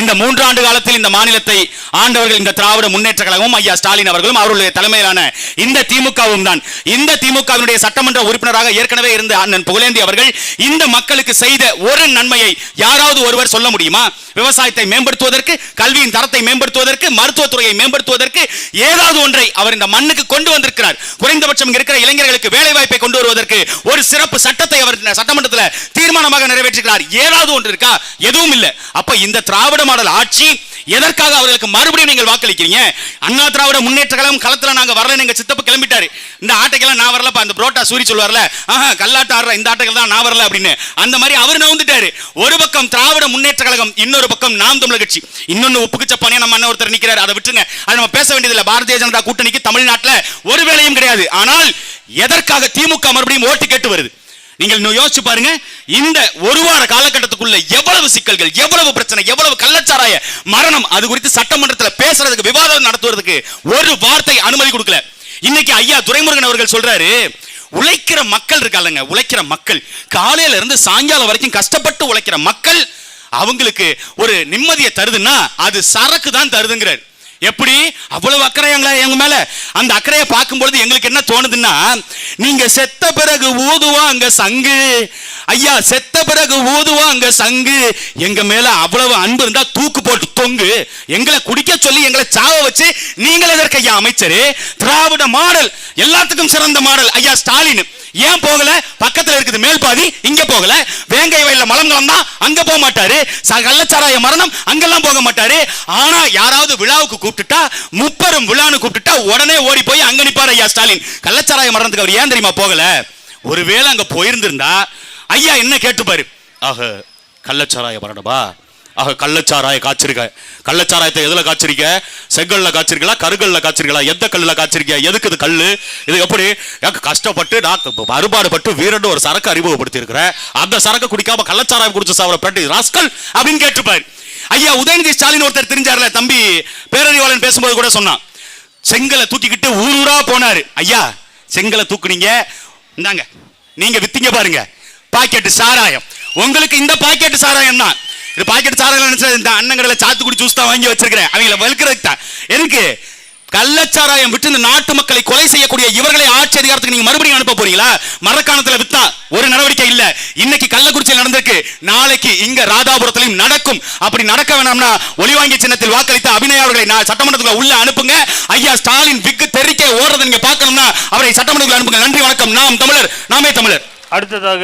இந்த மூன்றாண்டு காலத்தில் இந்த மாநிலத்தை ஆண்டவர்கள் இந்த திராவிட முன்னேற்ற கழகமும் ஐயா ஸ்டாலின் அவர்களும் அவருடைய தலைமையிலான இந்த திமுகவும் தான். இந்த திமுகவினுடைய சட்டமன்ற உறுப்பினராக ஏற்கனவே இருந்த அண்ணன் புகழேந்தி அவர்கள் இந்த மக்களுக்கு செய்த ஒரு நன்மையை யாராவது ஒருவர் சொல்ல முடியுமா? விவசாயத்தை மேம்படுத்துவதற்கு கல்வியின் தரத்தை மேம்படுத்துவதற்கு மருத்துவத்துறையை மேம்படுத்துவதற்கு ஏதாவது ஒன்றை அவர் இந்த மண்ணுக்கு கொண்டு வந்திருக்கிறார். குறைந்தபட்சம் இருக்கிற இளைஞர்களுக்கு வேலை வாய்ப்பை கொண்டு வருவதற்கு ஒரு சிறப்பு சட்டத்தை அவர் சட்டமன்றத்தில் தீர்மானமாக நிறைவேற்றுகிறார் ஏதாவது ஒன்று இருக்கா? எதுவும் இல்லை. அப்ப இந்த திராவிட மாடல் ஆட்சி எதற்காக அவர்களுக்கு மறுபடியும் நீங்கள் வாக்களிக்கிறீங்க? அண்ணா திராவிட முன்னேற்ற கழகம் களத்தில் நாங்கள் வரல எங்க சித்தப்பு கிளம்பிட்டாரு. இந்த ஆட்டைக்கெல்லாம் நான் வரலப்பா அந்த புரோட்டா சூரி சொல்லுவார்ல ஆஹா கல்லாட்ட ஆடுற இந்த ஆட்டைகள் தான் நான் வரல அப்படின்னு. அந்த மாதிரி அவர் நவுந்துட்டாரு. ஒரு பக்கம் திராவிட முன்னேற்ற கழகம் இன்னொரு பக்கம் நாம் தமிழர் கட்சி. இன்னொன்னு உப்புக்கு சப்பானே நம்ம அண்ணன் ஒருத்தர் நிற்கிறார் அதை விட்டுருங்க. அதை நம்ம பேச வேண்டியதில்லை. பாரதிய ஜனதா கூட்டணிக்கு தமிழ்நாட்டில் ஒரு வேலையும் கிடையாது. ஆனால் எதற்காக திமுக மறுபடியும் ஓட்டு கேட்டு வருது? நீங்கள் இன்னும் யோசிச்சு பாருங்க. இந்த ஒரு வார காலகட்டத்துக்குள்ள எவ்வளவு சிக்கல்கள் எவ்வளவு பிரச்சனை எவ்வளவு கள்ளச்சாராய மரணம் அது குறித்து சட்டமன்றத்தில் பேசுறதுக்கு விவாதம் நடத்துவதற்கு ஒரு வார்த்தை அனுமதி கொடுக்கல. இன்னைக்கு ஐயா துரைமுருகன் அவர்கள் சொல்றாரு உழைக்கிற மக்கள் இருக்காங்க உழைக்கிற மக்கள். காலையில இருந்து சாயங்காலம் வரைக்கும் கஷ்டப்பட்டு உழைக்கிற மக்கள் அவங்களுக்கு ஒரு நிம்மதியை தருதுன்னா அது சரக்கு தான் தருதுங்கிறார். எப்படி? அவ்வளவு அக்கறையாங்களா எங்க மேல? அந்த அக்கறையை பார்க்கும்பொழுது எங்களுக்கு என்ன தோணுதுன்னா நீங்க செத்த பிறகு ஊதுவா அங்க சங்கு? ஐயா செத்த பிறகு ஊதுவா அங்க சங்கு? எங்க மேல அவ்வளவு அன்பு இருந்தா தூக்கு போட்டு தொங்கு. எங்களை குடிக்க சொல்லி எங்களை சாவ வச்சு நீங்கள் எதற்கு ஐயா அமைச்சரு. திராவிட மாடல் எல்லாத்துக்கும் சிறந்த மாடல். ஐயா ஸ்டாலின். ஏன் போகல? பக்கத்துல இருக்குது மேல் பாதி இங்க போகல. வேங்கை வயல்ல மலம் தான் அங்க போக மாட்டாரு. கள்ளச்சாராய மரணம் அங்கெல்லாம் போக மாட்டாரு. ஆனா யாராவது விழாவுக்கு கூப்பிட்டுட்டா முப்பெரும் விழான்னு கூப்பிட்டுட்டா உடனே ஓடி போய் அங்க நிப்பாரு ஐயா ஸ்டாலின். கள்ளச்சாராய மரணத்துக்கு அவர் ஏன் தெரியுமா போகல? ஒருவேளை அங்க போயிருந்திருந்தா ஐயா என்ன கேட்டுப்பாரு? ஆக கள்ளச்சாராய மரணமா? ஆக கள்ளச்சாராய காய்ச்சிருக்க. கள்ளச்சாராயத்தை எதுல காய்ச்சிருக்க? செங்கல்ல காய்ச்சிருக்கலாம் கருகல்ல காய்ச்சிருக்கலாம் எந்த கல்லுல காய்ச்சிருக்க? எதுக்கு இது கல்லு? இது எப்படி? எனக்கு கஷ்டப்பட்டு நான் க- அறுபாடுபட்டு வீரன்னு ஒரு சரக்கு அறிமுகப்படுத்தி இருக்கிறேன் அந்த சரக்கு குடிக்காம கள்ளச்சாராயம் குடிச்ச சாவர பிரட்டி ராஸ்கல் அப்படின்னு கேட்டுப்பாரு ஐயா உதயநிதி ஸ்டாலின் ஒருத்தர் தெரிஞ்சார்ல தம்பி பேரறிவாளன் பேசும்போது கூட சொன்னான். செங்கலை தூக்கிக்கிட்டு ஊரூரா போனாரு. ஐயா செங்கலை தூக்குனீங்க. இந்தாங்க நீங்க வித்தீங்க பாருங்க. பாக்கெட்டு சாராயம். உங்களுக்கு இந்த பாக்கெட்டு சாராயம் தான் இது பாக்கெட் சாராயம் நினைச்சா இந்த அண்ணங்கடல சாத்துக்குடி ஜூஸ் தான் வாங்கி வச்சிருக்கிறேன். அவங்கள வலுக்கிறதுக்கு தான். எனக்கு கள்ளச்சாராயம் விட்டு இந்த நாட்டு மக்களை கொலை செய்யக்கூடிய இவர்களை ஆட்சி அதிகாரத்துக்கு நீங்க மறுபடியும் அனுப்ப போறீங்களா? மரக்காணத்துல வித்தா ஒரு நடவடிக்கை இல்ல. இன்னைக்கு கள்ளக்குறிச்சியில் நடந்திருக்கு. நாளைக்கு இங்க ராதாபுரத்திலும் நடக்கும். அப்படி நடக்க வேணாம்னா ஒளிவாங்கி சின்னத்தில் வாக்களித்த அபிநய அவர்களை நான் சட்டமன்றத்துல உள்ள அனுப்புங்க. ஐயா ஸ்டாலின் விக்கு தெரிக்க ஓடுறதை நீங்க பார்க்கணும்னா அவரை சட்டமன்றத்தில் அனுப்புங்க. நன்றி வணக்கம். நாம் தமிழர் நாமே தமிழர். அடுத்ததாக